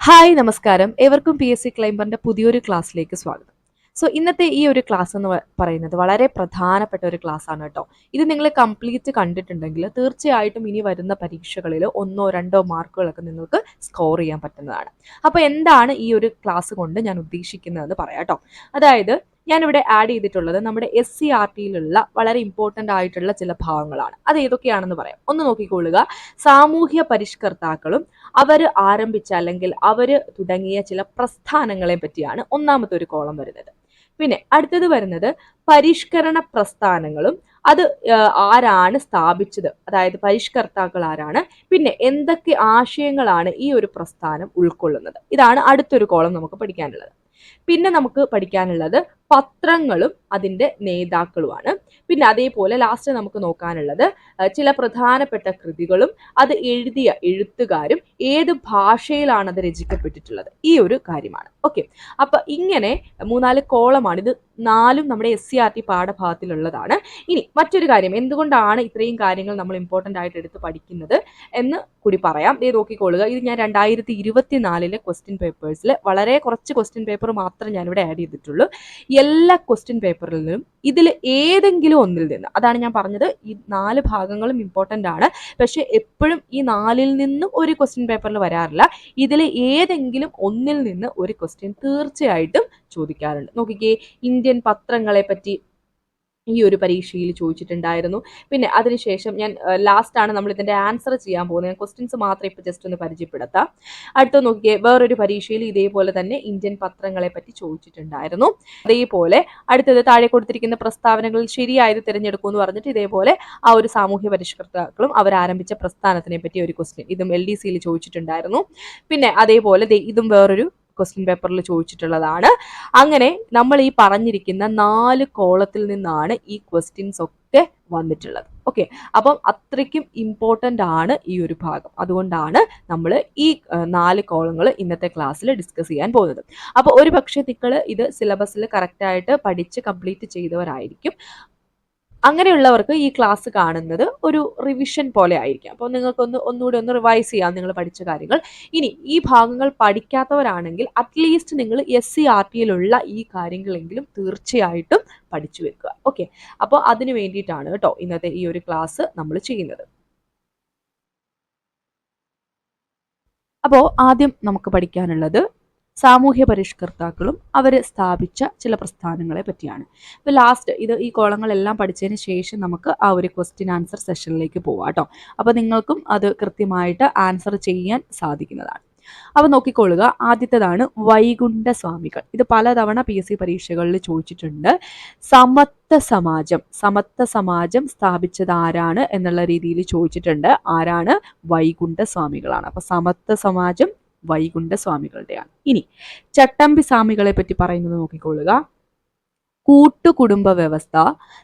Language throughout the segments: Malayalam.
ഹായ് നമസ്കാരം. ഏവർക്കും പി എസ് സി ക്ലൈംബറിന്റെ പുതിയൊരു ക്ലാസ്സിലേക്ക് സ്വാഗതം. സോ ഇന്നത്തെ ഈ ഒരു ക്ലാസ് എന്ന് പറയുന്നത് വളരെ പ്രധാനപ്പെട്ട ഒരു ക്ലാസ് ആണ് കേട്ടോ. ഇത് നിങ്ങൾ കംപ്ലീറ്റ് കണ്ടിട്ടുണ്ടെങ്കിൽ തീർച്ചയായിട്ടും ഇനി വരുന്ന പരീക്ഷകളിൽ ഒന്നോ രണ്ടോ മാർക്കുകളൊക്കെ നിങ്ങൾക്ക് സ്കോർ ചെയ്യാൻ പറ്റുന്നതാണ്. അപ്പോൾ എന്താണ് ഈ ഒരു ക്ലാസ് കൊണ്ട് ഞാൻ ഉദ്ദേശിക്കുന്നതെന്ന് പറയാം കേട്ടോ. അതായത് ഞാനിവിടെ ആഡ് ചെയ്തിട്ടുള്ളത് നമ്മുടെ എസ് സി ആർ ടിയിലുള്ള വളരെ ഇമ്പോർട്ടന്റ് ആയിട്ടുള്ള ചില ഭാഗങ്ങളാണ്. അത് ഏതൊക്കെയാണെന്ന് പറയാം. ഒന്ന് നോക്കിക്കൊള്ളുക. സാമൂഹ്യ പരിഷ്കർത്താക്കളും അവർ ആരംഭിച്ച അല്ലെങ്കിൽ അവർ തുടങ്ങിയ ചില പ്രസ്ഥാനങ്ങളെ പറ്റിയാണ് ഒന്നാമത്തെ ഒരു കോളം വരുന്നത്. പിന്നെ അടുത്തത് വരുന്നത് പരിഷ്കരണ പ്രസ്ഥാനങ്ങളും അത് ആരാണ് സ്ഥാപിച്ചത്? അതായത് പരിഷ്കർത്താക്കൾ ആരാണ്? പിന്നെ എന്തൊക്കെ ആശയങ്ങളാണ് ഈ ഒരു പ്രസ്ഥാനം ഉൾക്കൊള്ളുന്നത്? ഇതാണ് അടുത്തൊരു കോളം നമുക്ക് പഠിക്കാനുള്ളത്. പിന്നെ നമുക്ക് പഠിക്കാനുള്ളത് പത്രങ്ങളും അതിന്റെ നേതാക്കളുമാണ്. പിന്നെ അതേപോലെ ലാസ്റ്റ് നമുക്ക് നോക്കാനുള്ളത് ചില പ്രധാനപ്പെട്ട കൃതികളും അത് എഴുതിയ എഴുത്തുകാരും ഏത് ഭാഷയിലാണ് അത് രചിക്കപ്പെട്ടിട്ടുള്ളത്? ഈ ഒരു കാര്യമാണ്. ഓക്കെ അപ്പൊ ഇങ്ങനെ മൂന്നാൽ കോളമാണ്. ഇത് നാലും നമ്മുടെ എസ് സി ആർ ടി പാഠഭാഗത്തിലുള്ളതാണ്. ഇനി മറ്റൊരു കാര്യം എന്തുകൊണ്ടാണ് ഇത്രയും കാര്യങ്ങൾ നമ്മൾ ഇമ്പോർട്ടന്റ് ആയിട്ട് എടുത്ത് പഠിക്കുന്നത് എന്ന് കൂടി പറയാം. ഇത് നോക്കിക്കൊള്ളുക ഇത് ഞാൻ രണ്ടായിരത്തി ഇരുപത്തിനാലിലെ ക്വസ്റ്റ്യൻ പേപ്പേഴ്സിൽ വളരെ കുറച്ച് ക്വസ്റ്റ്യൻ പേപ്പർ മാത്രം ഞാനിവിടെ ആഡ് ചെയ്തിട്ടുള്ളൂ. എല്ലാ ക്വസ്റ്റ്യൻ പേപ്പറിലും ഇതിൽ ഏതെങ്കിലും ഒന്നിൽ നിന്ന്. അതാണ് ഞാൻ പറഞ്ഞത്. ഈ നാല് ഭാഗങ്ങളും ഇമ്പോർട്ടന്റ് ആണ്. പക്ഷേ എപ്പോഴും ഈ നാലിൽ നിന്നും ഒരു ക്വസ്റ്റ്യൻ പേപ്പറിൽ വരാറില്ല. ഇതിൽ ഏതെങ്കിലും ഒന്നിൽ നിന്ന് ഒരു ക്വസ്റ്റ്യൻ തീർച്ചയായിട്ടും ചോദിക്കാറുണ്ട്. നോക്കിക്കേ ഇന്ത്യൻ പത്രങ്ങളെ പറ്റി ഈ ഒരു പരീക്ഷയിൽ ചോദിച്ചിട്ടുണ്ടായിരുന്നു. പിന്നെ അതിനുശേഷം ഞാൻ ലാസ്റ്റ് ആണ് നമ്മൾ ഇതിന്റെ ആൻസർ ചെയ്യാൻ പോകുന്നത്. ക്വസ്റ്റ്യൻസ് മാത്രം ഇപ്പൊ ജസ്റ്റ് ഒന്ന് പരിചയപ്പെടുത്താം. അടുത്ത നോക്കിയേ വേറൊരു പരീക്ഷയിൽ ഇതേപോലെ തന്നെ ഇന്ത്യൻ പത്രങ്ങളെ പറ്റി ചോദിച്ചിട്ടുണ്ടായിരുന്നു. അതേപോലെ അടുത്തത് താഴെ കൊടുത്തിരിക്കുന്ന പ്രസ്താവനകളിൽ ശരിയായത് തിരഞ്ഞെടുക്കൂ എന്ന് പറഞ്ഞിട്ട് ഇതേപോലെ ആ ഒരു സാമൂഹ്യ പരിഷ്കർത്താക്കളും അവർ ആരംഭിച്ച പ്രസ്ഥാനത്തിനെ പറ്റി ഒരു ക്വസ്റ്റ്യൻ ഇതും എൽ ഡി സിയിൽ ചോദിച്ചിട്ടുണ്ടായിരുന്നു. പിന്നെ അതേപോലെ ഇതും വേറൊരു ക്വസ്റ്റ്യൻ പേപ്പറിൽ ചോദിച്ചിട്ടുള്ളതാണ്. അങ്ങനെ നമ്മൾ ഈ പറഞ്ഞിരിക്കുന്ന നാല് കോളത്തിൽ നിന്നാണ് ഈ ക്വസ്റ്റ്യൻസ് ഒക്കെ വന്നിട്ടുള്ളത്. ഓക്കെ? അപ്പം അത്രയ്ക്കും ഇമ്പോർട്ടന്റ് ആണ് ഈ ഒരു ഭാഗം. അതുകൊണ്ടാണ് നമ്മൾ ഈ നാല് കോളങ്ങൾ ഇന്നത്തെ ക്ലാസ്സിൽ ഡിസ്കസ് ചെയ്യാൻ പോകുന്നത്. അപ്പോൾ ഒരു പക്ഷേ നിങ്ങൾ ഇത് സിലബസിൽ കറക്റ്റായിട്ട് പഠിച്ച് കംപ്ലീറ്റ് ചെയ്തവരായിരിക്കും. അങ്ങനെയുള്ളവർക്ക് ഈ ക്ലാസ് കാണുന്നത് ഒരു റിവിഷൻ പോലെ ആയിരിക്കും. അപ്പോൾ നിങ്ങൾക്കൊന്ന് ഒന്നുകൂടി ഒന്ന് റിവൈസ് ചെയ്യാം നിങ്ങൾ പഠിച്ച കാര്യങ്ങൾ. ഇനി ഈ ഭാഗങ്ങൾ പഠിക്കാത്തവരാണെങ്കിൽ അറ്റ്ലീസ്റ്റ് നിങ്ങൾ എസ് സി ആർ ടിയിലുള്ള ഈ കാര്യങ്ങളെങ്കിലും തീർച്ചയായിട്ടും പഠിച്ചു വെക്കുക. ഓക്കെ അപ്പോൾ അതിന് വേണ്ടിയിട്ടാണ് കേട്ടോ ഇന്നത്തെ ഈ ഒരു ക്ലാസ് നമ്മൾ ചെയ്യുന്നത്. അപ്പോൾ ആദ്യം നമുക്ക് പഠിക്കാനുള്ളത് സാമൂഹ്യ പരിഷ്കർത്താക്കളും അവർ സ്ഥാപിച്ച ചില പ്രസ്ഥാനങ്ങളെ പറ്റിയാണ്. ഇപ്പോൾ ലാസ്റ്റ് ഇത് ഈ കോളങ്ങളെല്ലാം പഠിച്ചതിന് ശേഷം നമുക്ക് ആ ഒരു ക്വസ്റ്റ്യൻ ആൻസർ സെഷനിലേക്ക് പോവാം കേട്ടോ. അപ്പോൾ നിങ്ങൾക്കും അത് കൃത്യമായിട്ട് ആൻസർ ചെയ്യാൻ സാധിക്കുന്നതാണ്. അപ്പോൾ നോക്കിക്കൊള്ളുക. ആദ്യത്തേതാണ് വൈകുണ്ഠ സ്വാമികൾ ഇത് പലതവണ പി എസ് സി പരീക്ഷകളിൽ ചോദിച്ചിട്ടുണ്ട്. സമത്വ സമാജം. സമത്വ സമാജം സ്ഥാപിച്ചത് ആരാണ് എന്നുള്ള രീതിയിൽ ചോദിച്ചിട്ടുണ്ട്. ആരാണ്? വൈകുണ്ഠ സ്വാമികളാണ് അപ്പോൾ സമത്വ സമാജം വൈകുണ്ഠ സ്വാമികളുടെയാണ് ഇനി ചട്ടമ്പി സ്വാമികളെ പറ്റി പറയുന്നത് നോക്കിക്കൊള്ളുക. കൂട്ടുകുടുംബ വ്യവസ്ഥ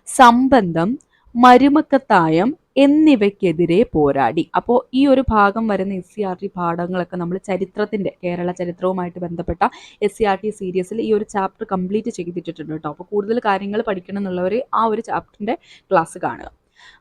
സംബന്ധം മരുമക്കത്തായം എന്നിവയ്ക്കെതിരെ പോരാടി. അപ്പോൾ ഈ ഒരു ഭാഗം വരുന്ന എസ് സി ആർ ടി പാഠങ്ങളൊക്കെ നമ്മൾ ചരിത്രത്തിന്റെ കേരള ചരിത്രവുമായിട്ട് ബന്ധപ്പെട്ട എസ് സി ആർ ടി സീരീസിൽ ഈ ഒരു ചാപ്റ്റർ കംപ്ലീറ്റ് ചെയ്തിട്ടുണ്ട് കേട്ടോ. അപ്പോൾ കൂടുതൽ കാര്യങ്ങൾ പഠിക്കണം എന്നുള്ളവർ ആ ഒരു ചാപ്റ്ററിന്റെ ക്ലാസ് കാണുക.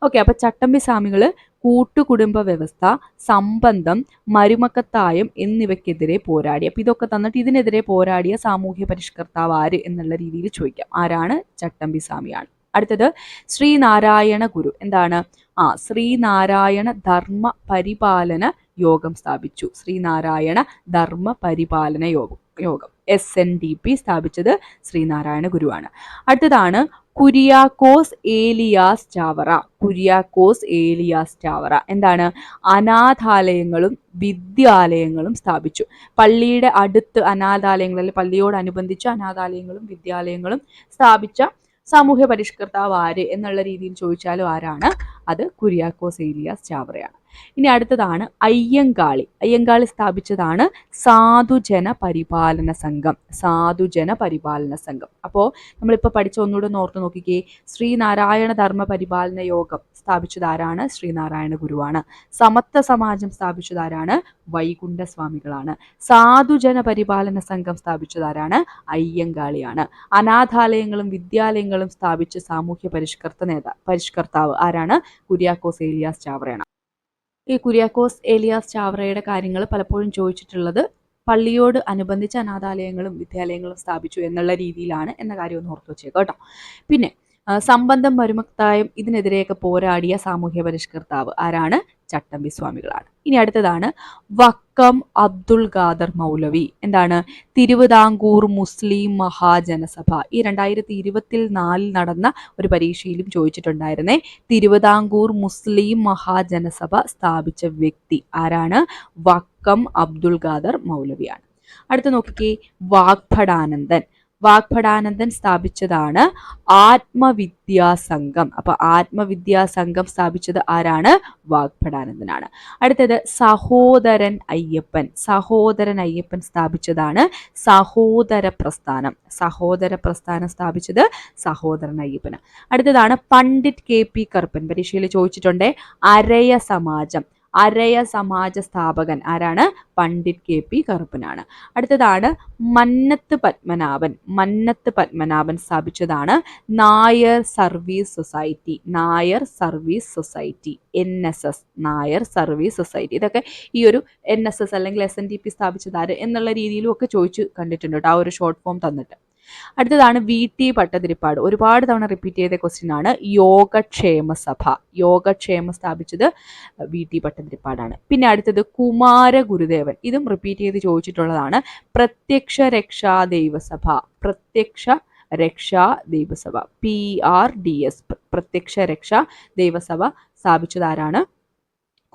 ഓക്കെ അപ്പോൾ ചട്ടമ്പി സ്വാമികൾ കൂട്ടുകുടുംബ വ്യവസ്ഥ സംബന്ധം മരുമക്കത്തായം എന്നിവയ്ക്കെതിരെ പോരാടി. അപ്പോൾ ഇതൊക്കെ തന്നിട്ട് ഇതിനെതിരെ പോരാടിയ സാമൂഹ്യ പരിഷ്കർത്താവ് ആര് എന്നുള്ള രീതിയിൽ ചോദിക്കാം. ആരാണ്? ചട്ടമ്പി സ്വാമിയാണ്. അടുത്തത് ശ്രീനാരായണ ഗുരു. എന്താണ്? ആ ശ്രീനാരായണ ധർമ്മ പരിപാലന യോഗം സ്ഥാപിച്ചു. ശ്രീനാരായണ ധർമ്മ പരിപാലന യോഗം യോഗം. എസ് എൻ ഡി പി സ്ഥാപിച്ചത് ശ്രീനാരായണ ഗുരുവാണ്. അടുത്തതാണ് കുര്യാക്കോസ് ഏലിയാസ് ചാവറ. കുര്യാക്കോസ് ഏലിയാസ് ചാവറ. എന്താണ്? അനാഥാലയങ്ങളും വിദ്യാലയങ്ങളും സ്ഥാപിച്ചു. പള്ളിയുടെ അടുത്ത് അനാഥാലയങ്ങൾ അല്ലെങ്കിൽ പള്ളിയോടനുബന്ധിച്ച് അനാഥാലയങ്ങളും വിദ്യാലയങ്ങളും സ്ഥാപിച്ച സാമൂഹ്യ പരിഷ്കർത്താവ് ആര് എന്നുള്ള രീതിയിൽ ചോദിച്ചാലും ആരാണ്? അത് കുര്യാക്കോസ് ഏലിയാസ് ചാവറയാണ്. ഇനി അടുത്തതാണ് അയ്യങ്കാളി. അയ്യങ്കാളി സ്ഥാപിച്ചതാണ് സാധുജന പരിപാലന സംഘം. സാധുജന പരിപാലന സംഘം. അപ്പോൾ നമ്മളിപ്പോൾ പഠിച്ച ഒന്നുകൂടെ ഒന്ന് ഓർത്ത് നോക്കിക്കേ. ശ്രീനാരായണ ധർമ്മ പരിപാലന യോഗം സ്ഥാപിച്ചത് ആരാണ്? ശ്രീനാരായണ ഗുരുവാണ്. സമത്വ സമാജം സ്ഥാപിച്ചത് ആരാണ്? വൈകുണ്ഠ സ്വാമികളാണ് സാധുജന പരിപാലന സംഘം സ്ഥാപിച്ചത് ആരാണ്? അയ്യങ്കാളിയാണ്. അനാഥാലയങ്ങളും വിദ്യാലയങ്ങളും സ്ഥാപിച്ച സാമൂഹ്യ പരിഷ്കർത്ത നേതാ പരിഷ്കർത്താവ് ആരാണ്? കുര്യാക്കോസ് ഏലിയാസ് ചാവറയാണ്. ഈ കുര്യാക്കോസ് ഏലിയാസ് ചാവറയുടെ കാര്യങ്ങൾ പലപ്പോഴും ചോദിച്ചിട്ടുള്ളത് പള്ളിയോട് അനുബന്ധിച്ച് അനാഥാലയങ്ങളും വിദ്യാലയങ്ങളും സ്ഥാപിച്ചു എന്നുള്ള രീതിയിലാണ് എന്ന കാര്യം ഒന്ന് ഓർത്തു വെച്ചേക്കാം കേട്ടോ. പിന്നെ സംബന്ധം മരുമക്തായും ഇതിനെതിരെയൊക്കെ പോരാടിയ സാമൂഹ്യ പരിഷ്കർത്താവ് ആരാണ്? ചട്ടമ്പി സ്വാമികളാണ്. ഇനി അടുത്തതാണ് വക്കം അബ്ദുൾ ഖാദർ മൗലവി. എന്താണ്? തിരുവിതാംകൂർ മുസ്ലിം മഹാജനസഭ. ഈ രണ്ടായിരത്തി ഇരുപത്തിൽ നാലിൽ നടന്ന ഒരു പരീക്ഷയിലും ചോദിച്ചിട്ടുണ്ടായിരുന്നേ തിരുവിതാംകൂർ മുസ്ലിം മഹാജനസഭ സ്ഥാപിച്ച വ്യക്തി ആരാണ്? വക്കം അബ്ദുൾ ഖാദർ മൗലവിയാണ്. അടുത്ത നോക്കിക്കേ വാഗ്ഭടാനന്ദൻ. വാഗ്ഭടാനന്ദൻ സ്ഥാപിച്ചതാണ് ആത്മവിദ്യാസംഘം അപ്പൊ ആത്മവിദ്യാസംഘം സ്ഥാപിച്ചത് ആരാണ്? വാഗ്ഭടാനന്ദനാണ്. അടുത്തത് സഹോദരൻ അയ്യപ്പൻ. സഹോദരൻ അയ്യപ്പൻ സ്ഥാപിച്ചതാണ് സഹോദര പ്രസ്ഥാനം. സഹോദര പ്രസ്ഥാനം സ്ഥാപിച്ചത് സഹോദരൻ അയ്യപ്പന്. അടുത്തതാണ് പണ്ഡിറ്റ് കെ പി കറുപ്പൻ. പരീക്ഷയിൽ ചോദിച്ചിട്ടുണ്ട് അരയ സമാജം. അരയ സമാജ സ്ഥാപകൻ. ആരാണ്? പണ്ഡിറ്റ് കെ പി കറുപ്പനാണ്. അടുത്തതാണ് Mannath Padmanabhan. Mannath Padmanabhan സ്ഥാപിച്ചതാണ് Nair service society. Nair service society. N S S. Nair service society. ഇതൊക്കെ ഈ ഒരു എൻ എസ് എസ് അല്ലെങ്കിൽ എസ് എൻ ഡി പി സ്ഥാപിച്ചതാര് എന്നുള്ള രീതിയിലും ഒക്കെ ചോദിച്ചു കണ്ടിട്ടുണ്ട് കേട്ടോ. ആ ഒരു ഷോർട്ട് ഫോം തന്നിട്ട്. അടുത്തതാണ് വി ടി പട്ടതിരിപ്പാട് ഒരുപാട് തവണ റിപ്പീറ്റ് ചെയ്ത ക്വസ്റ്റ്യൻ ആണ് യോഗക്ഷേമ സഭ. യോഗക്ഷേമ സ്ഥാപിച്ചത് വി ടി പട്ടതിരിപ്പാടാണ് പിന്നെ അടുത്തത് കുമാര ഗുരുദേവൻ. ഇതും റിപ്പീറ്റ് ചെയ്ത് ചോദിച്ചിട്ടുള്ളതാണ് പ്രത്യക്ഷ രക്ഷാ ദൈവസഭ. പ്രത്യക്ഷ രക്ഷാ ദൈവസഭ. പി ആർ ഡി എസ് പ്രത്യക്ഷ രക്ഷാ ദൈവസഭ സ്ഥാപിച്ചതാരാണ്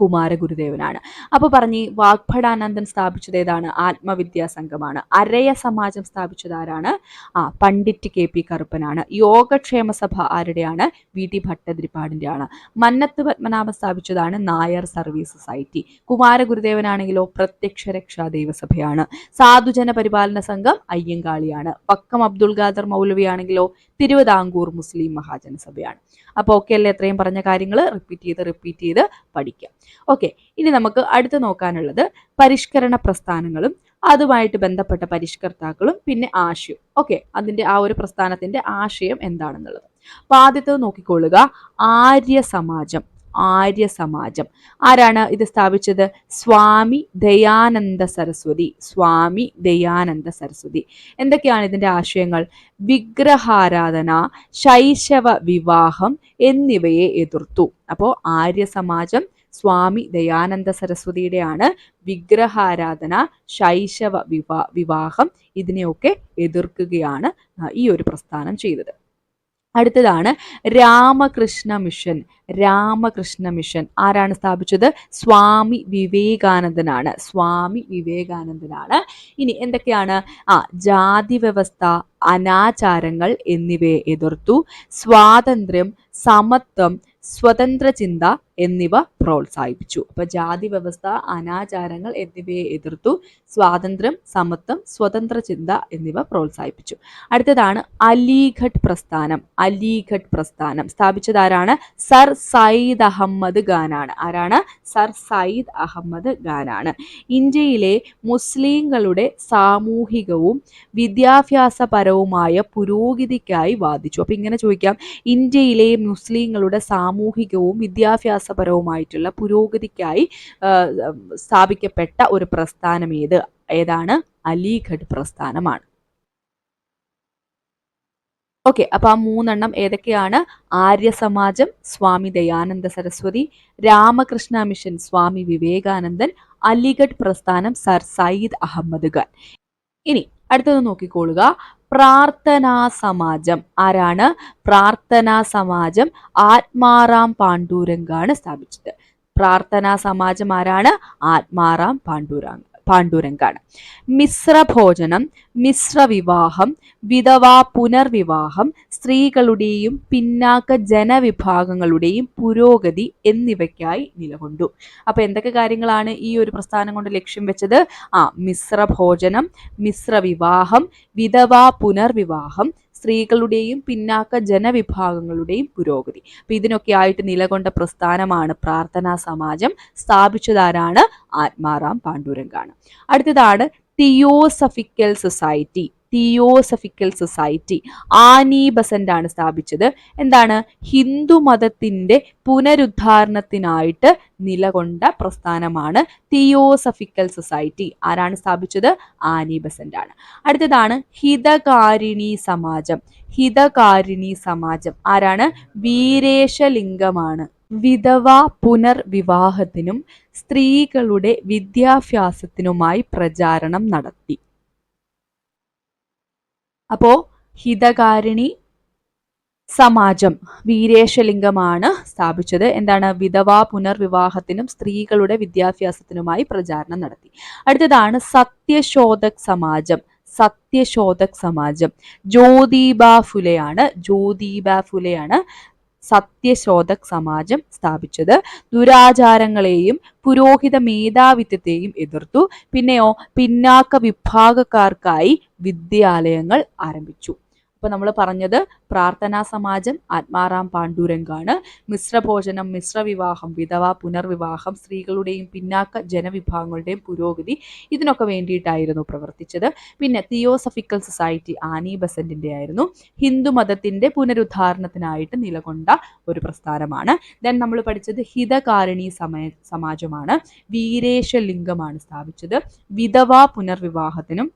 കുമാരഗുരുദേവനാണ്. അപ്പോൾ പറഞ്ഞ് വാഗ്ഭടാനന്ദൻ സ്ഥാപിച്ചത് ഏതാണ്? ആത്മവിദ്യാ സംഘമാണ്. അരയ സമാജം സ്ഥാപിച്ചത് ആരാണ്? ആ പണ്ഡിറ്റ് കെ പി കറുപ്പനാണ്. യോഗക്ഷേമ സഭ ആരുടെയാണ്? വി ടി ഭട്ടതിരിപ്പാടിന്റെ ആണ് മന്നത്ത് പത്മനാഭം സ്ഥാപിച്ചതാണ് നായർ സർവീസ് സൊസൈറ്റി. കുമാരഗുരുദേവനാണെങ്കിലോ പ്രത്യക്ഷ രക്ഷാ ദൈവസഭയാണ്. സാധുജന പരിപാലന സംഘം അയ്യങ്കാളിയാണ്. പക്കം അബ്ദുൾ ഖാദർ മൗലവിയാണെങ്കിലോ തിരുവിതാംകൂർ മുസ്ലിം മഹാജനസഭയാണ്. അപ്പോൾ ഓക്കെ അല്ലേ എത്രയും പറഞ്ഞ കാര്യങ്ങൾ റിപ്പീറ്റ് ചെയ്ത് റിപ്പീറ്റ് ചെയ്ത് പഠിക്കാം. ഓക്കെ ഇനി നമുക്ക് അടുത്ത് നോക്കാനുള്ളത് പരിഷ്കരണ പ്രസ്ഥാനങ്ങളും അതുമായിട്ട് ബന്ധപ്പെട്ട പരിഷ്കർത്താക്കളും പിന്നെ ആശയം. ഓക്കെ അതിന്റെ ആ ഒരു പ്രസ്ഥാനത്തിന്റെ ആശയം എന്താണെന്നുള്ളത്. അപ്പോൾ ആദ്യത്തത് നോക്കിക്കൊള്ളുക. ആര്യ സമാജം ആര്യ സമാജം ആരാണ് ഇത് സ്ഥാപിച്ചത്? സ്വാമി ദയാനന്ദ സരസ്വതി. സ്വാമി ദയാനന്ദ സരസ്വതി. എന്തൊക്കെയാണ് ഇതിന്റെ ആശയങ്ങൾ? വിഗ്രഹാരാധന ശൈശവ വിവാഹം എന്നിവയെ എതിർത്തു. അപ്പോൾ ആര്യ സമാജം സ്വാമി ദയാനന്ദ സരസ്വതിയുടെയാണ് വിഗ്രഹാരാധന ശൈശവ വിവാ വിവാഹം ഇതിനെയൊക്കെ എതിർക്കുകയാണ് ഈ ഒരു പ്രസ്ഥാനം ചെയ്തത്. അടുത്തതാണ് രാമകൃഷ്ണ മിഷൻ. രാമകൃഷ്ണ മിഷൻ ആരാണ് സ്ഥാപിച്ചത്? സ്വാമി വിവേകാനന്ദനാണ്. സ്വാമി വിവേകാനന്ദനാണ്. ഇനി എന്തൊക്കെയാണ്? ആ ജാതി വ്യവസ്ഥ അനാചാരങ്ങൾ എന്നിവയെ എതിർത്തു. സ്വാതന്ത്ര്യം സമത്വം സ്വതന്ത്ര ചിന്ത എന്നിവ പ്രോത്സാഹിപ്പിച്ചു. അപ്പൊ ജാതി വ്യവസ്ഥ അനാചാരങ്ങൾ എന്നിവയെ എതിർത്തു സ്വാതന്ത്ര്യം സമത്വം സ്വതന്ത്ര ചിന്ത എന്നിവ പ്രോത്സാഹിപ്പിച്ചു. അടുത്തതാണ് അലിഘട്ട് പ്രസ്ഥാനം. അലിഘട്ട് പ്രസ്ഥാനം. സ്ഥാപിച്ചത് ആരാണ്? സർ സയ്യിദ് അഹമ്മദ് ഖാനാണ്. ആരാണ്? സർ സയ്യിദ് അഹമ്മദ് ഖാനാണ്. ഇന്ത്യയിലെ മുസ്ലിങ്ങളുടെ സാമൂഹികവും വിദ്യാഭ്യാസപരവുമായ പുരോഗതിക്കായി വാദിച്ചു. അപ്പൊ ഇങ്ങനെ ചോദിക്കാം. ഇന്ത്യയിലെ മുസ്ലിങ്ങളുടെ സാമൂഹികവും വിദ്യാഭ്യാസ വിദ്യാഭ്യാസപരവുമായിട്ടുള്ള പുരോഗതിക്കായി സ്ഥാപിക്കപ്പെട്ട ഒരു പ്രസ്ഥാനം ഏത്? ഏതാണ്? അലിഗഡ് പ്രസ്ഥാനമാണ്. ഓക്കെ അപ്പൊ ആ മൂന്നെണ്ണം ഏതൊക്കെയാണ്? ആര്യ സമാജം സ്വാമി ദയാനന്ദ സരസ്വതി രാമകൃഷ്ണ മിഷൻ സ്വാമി വിവേകാനന്ദൻ അലിഗഡ് പ്രസ്ഥാനം സർ സയ്യിദ് അഹമ്മദ് ഖാൻ. ഇനി അടുത്തത് നോക്കിക്കോളുക. പ്രാർത്ഥനാ സമാജം ആരാണ്? പ്രാർത്ഥനാ സമാജം ആത്മാറാം പാണ്ഡൂരംഗാണ് സ്ഥാപിച്ചത്. പ്രാർത്ഥനാ സമാജം ആരാണ്? ആത്മാറാം പാണ്ഡൂരാങ് പാണ്ഡുരംഗാണ് മിശ്രഭോജനം മിശ്രവിവാഹം വിധവാ പുനർവിവാഹം സ്ത്രീകളുടെയും പിന്നാക്ക ജനവിഭാഗങ്ങളുടെയും പുരോഗതി എന്നിവയ്ക്കായി നിലകൊണ്ടു. അപ്പൊ എന്തൊക്കെ കാര്യങ്ങളാണ് ഈ ഒരു പ്രസ്ഥാനം കൊണ്ട് ലക്ഷ്യം വെച്ചത്? ആ മിശ്രഭോജനം മിശ്രവിവാഹം വിധവാ പുനർവിവാഹം സ്ത്രീകളുടെയും പിന്നാക്ക ജനവിഭാഗങ്ങളുടെയും പുരോഗതി. അപ്പൊ ഇതിനൊക്കെ ആയിട്ട് നിലകൊണ്ട പ്രസ്ഥാനമാണ് പ്രാർത്ഥനാ സമാജം. സ്ഥാപിച്ചതാരാണ്? ആത്മാറാം പാണ്ഡുരംഗാണ്. അടുത്തതാണ് theosophical society. Theosophical society Annie Besant ആണ് സ്ഥാപിച്ചത്. എന്താണ്? ഹിന്ദു മതത്തിന്റെ പുനരുദ്ധാരണത്തിനായിട്ട് നിലകൊണ്ട പ്രസ്ഥാനമാണ് തിയോസഫിക്കൽ സൊസൈറ്റി. ആരാണ് സ്ഥാപിച്ചത്? ആനി ബസന്റ് ആണ് അടുത്തതാണ് ഹിതകാരിണി സമാജം. ഹിതകാരിണി സമാജം ആരാണ്? വീരേശലിംഗമാണ്. വിധവ പുനർവിവാഹത്തിനും സ്ത്രീകളുടെ വിദ്യാഭ്യാസത്തിനുമായി പ്രചാരണം നടത്തി. അപ്പോ ഹിതകാരിണി സമാജം വീരേശലിംഗമാണ് സ്ഥാപിച്ചത്. എന്താണ്? വിധവാ പുനർവിവാഹത്തിനും സ്ത്രീകളുടെ വിദ്യാഭ്യാസത്തിനുമായി പ്രചാരണം നടത്തി. അടുത്തതാണ് സത്യശോധക് സമാജം. സത്യശോധക് സമാജം. ജ്യോതിബ ഫുലെയാണ്. ജ്യോതിബ ഫുലെയാണ് സത്യശോധക് സമാജം സ്ഥാപിച്ചത്. ദുരാചാരങ്ങളെയും പുരോഹിത മേധാവിത്വത്തെയും എതിർത്തു. പിന്നെയോ പിന്നാക്ക വിഭാഗക്കാർക്കായി വിദ്യാലയങ്ങൾ ആരംഭിച്ചു. അപ്പൊ നമ്മൾ പറഞ്ഞത് പ്രാർത്ഥനാ സമാജം ആത്മാറാം പാണ്ഡുരംഗാണ്. മിശ്രഭോജനം മിശ്രവിവാഹം വിധവ പുനർവിവാഹം സ്ത്രീകളുടെയും പിന്നാക്ക ജനവിഭാഗങ്ങളുടെയും പുരോഗതി ഇതിനൊക്കെ വേണ്ടിയിട്ടായിരുന്നു പ്രവർത്തിച്ചത്. പിന്നെ തിയോസഫിക്കൽ സൊസൈറ്റി ആനി ബസന്റിന്റെ ആയിരുന്നു. ഹിന്ദു മതത്തിന്റെ പുനരുദ്ധാരണത്തിനായിട്ട് നിലകൊണ്ട ഒരു പ്രസ്ഥാനമാണ്. ദെൻ നമ്മൾ പഠിച്ചത് ഹിതകാരിണി സമയ സമാജമാണ്. വീരേശലിംഗമാണ് സ്ഥാപിച്ചത്. വിധവ പുനർവിവാഹത്തിനും